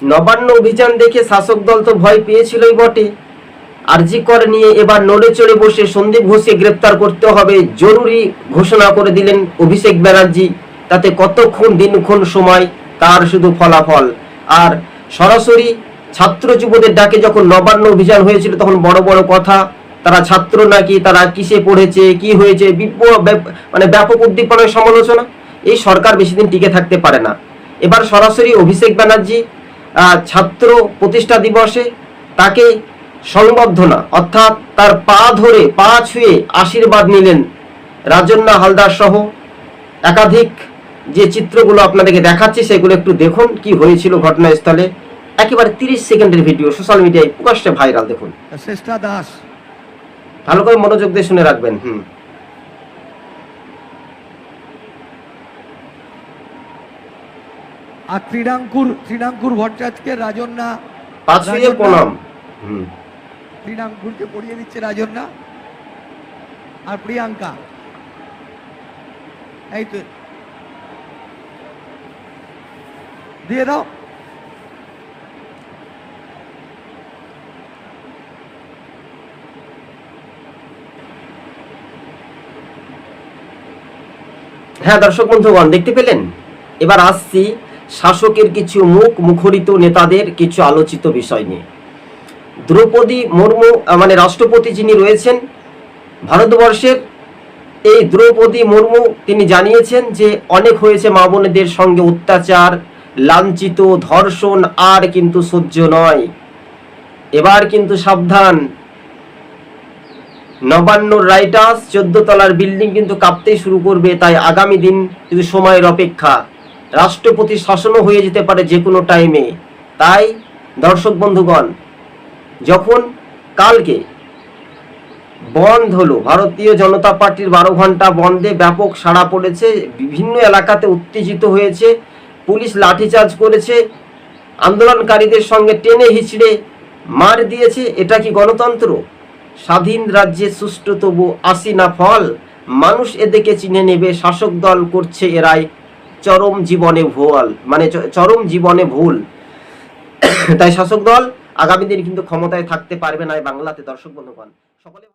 নবান্ন অভিযান দেখে শাসক দল তো ভয় পেয়েছিলই বটে। আরজি কর নিয়ে এবার নড়ে চড়ে বসে সন্দীপ ঘোষকে গ্রেপ্তার করতে হবে, জরুরি ঘোষণা করে দিলেন অভিষেক ব্যানার্জি। তাতে কতক্ষণ, দিনক্ষণ সময়, তার শুধু ফলাফল। আর সরাসরি ছাত্র যুবদের ডাকে যখন নবান্ন অভিযান হয়েছিল, তখন বড় বড় কথা, তারা ছাত্র নাকি, তারা কিসে পড়েছে, কি হয়েছে মানে ব্যাপক উদ্দীপনার সমালোচনা। এই সরকার বেশি দিন টিকে থাকতে পারে না। এবার সরাসরি অভিষেক ব্যানার্জি ছাত্র প্রতিষ্ঠা দিবসে তাকে সংবর্ধনা অর্থাৎ তার পা ধরে পা ছুঁয়ে আশীর্বাদ নিলেন রাজন্না হালদার সহ। একাধিক যে চিত্রগুলো আপনাদেরকে দেখাচ্ছি সেগুলো একটু দেখুন কি হয়েছিল ঘটনাস্থলে। একেবারে তিরিশ সেকেন্ডের ভিডিও সোশ্যাল মিডিয়ায় প্রকাশ্যে ভাইরাল দেখুন। শ্রেষ্ঠা দাস। ভালো করে মনোযোগ দিয়ে শুনে রাখবেন হুম। আর শ্রীরাঙ্কুর শ্রীরাঙ্কুর ভট্টাচার্যকে রাজন্যা- প্রণাম। হুম। শ্রীরাঙ্কুরকে পড়িয়ে দিচ্ছে রাজন্যা আর প্রিয়াঙ্কা। এই তো। দিয়ে দাও। হ্যাঁ দর্শক বন্ধুগণ দেখতে পেলেন? এবার আসছি শাসকের কিছু মুখ মুখরিত নেতাদের কিছু আলোচিত বিষয় নিয়ে। দ্রৌপদী মুর্মু মানে রাষ্ট্রপতি যিনি রয়েছেন, ভারতবর্ষের এই দ্রৌপদী মুর্মু তিনি জানিয়েছেন যে অনেক হয়েছে মা বোনেদের সঙ্গে অত্যাচার, লাঞ্ছিত, ধর্ষণ, আর কিন্তু সহ্য নয়। এবার কিন্তু সাবধান। নবান্ন রাইটার্স, চোদ্দ তলার বিল্ডিং কিন্তু কাঁপতেই শুরু করবে, তাই আগামী দিন কিন্তু সময়ের অপেক্ষা। রাষ্ট্রপতি শাসনও হয়ে যেতে পারে যে কোনো টাইমে তাই, দর্শক বন্ধুগণ, যখন কালকে বন্ধ হলো, ভারতীয় জনতা পার্টির বারো ঘণ্টা বন্ধে ব্যাপক সাড়া পড়েছে, বিভিন্ন এলাকাতে উত্তেজিত হয়েছে, পুলিশ লাঠিচার্জ করেছে, আন্দোলনকারীদের সঙ্গে টেনে হিচড়ে মার দিয়েছে, এটা কি গণতন্ত্র? স্বাধীন রাজ্যে সুষ্ঠু তবু আসি না ফল, মানুষ এদেরকে চিনে নেবে, শাসক দল করছে এরাই চরম জীবনে ভুল মানে চরম জীবনে ভুল। তাই শাসক দল আগামী দিন কিন্তু ক্ষমতায় থাকতে পারবে না বাংলাতে, দর্শক বন্ধুগণ। সকলে